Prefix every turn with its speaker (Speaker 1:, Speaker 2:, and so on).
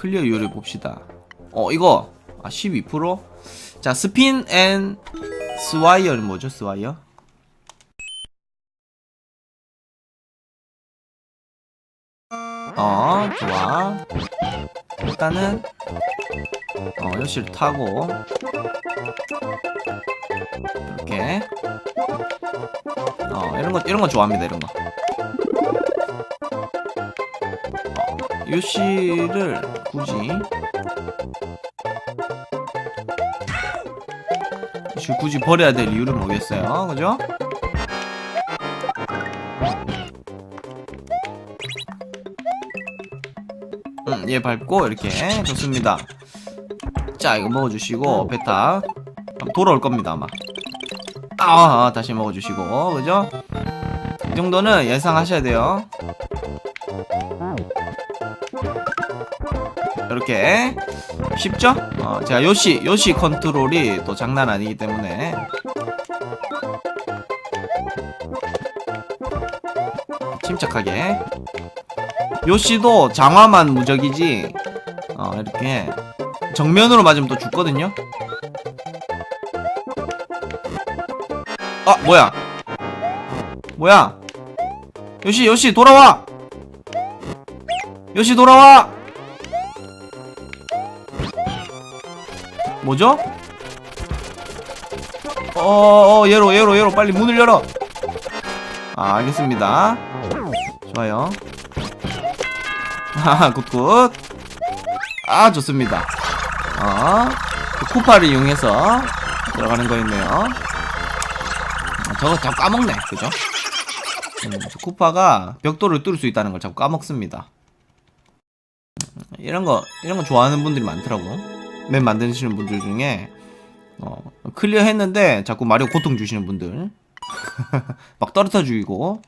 Speaker 1: 클리어율을 봅시다. 어 이거 아 12%? 자 스핀 앤 스와이어는 뭐죠 스와이어? 어 좋아 일단은 어 여실 타고 이렇게 어 이런 거 이런 거 좋아합니다 이런 거 요시를 굳이 요시 굳이 버려야 될 이유를 모르겠어요 그죠? 음, 얘 밟고 이렇게 좋습니다. 자, 이거 먹어주시고 베타 돌아올 겁니다 아마. 아, 아, 다시 먹어주시고 그죠? 이 정도는 예상하셔야 돼요. 이렇게. 쉽죠? 어, 제가 요시 요시 컨트롤이 또 장난 아니기 때문에. 침착하게. 요시도 장화만 무적이지. 어 이렇게. 정면으로 맞으면 또 죽거든요. 아 뭐야? 뭐야? 요시 요시 돌아와! 요시 돌아와 뭐죠? 어어 얘로 얘로 얘로 빨리 문을 열어 아 알겠습니다 좋아요 아, 굿굿. 아, 좋습니다. 어, 그 쿠파를 이용해서 들어가는 거였네요. 아, 저거 자꾸 까먹네, 그죠? 음, 저 쿠파가 벽돌을 뚫을 수 있다는 걸 자꾸 까먹습니다. 음, 이런 거, 이런 거 좋아하는 분들이 많더라고. 맵 만드시는 분들 중에, 어, 클리어 했는데 자꾸 마리오 고통 주시는 분들. 막 떨어져 주이고,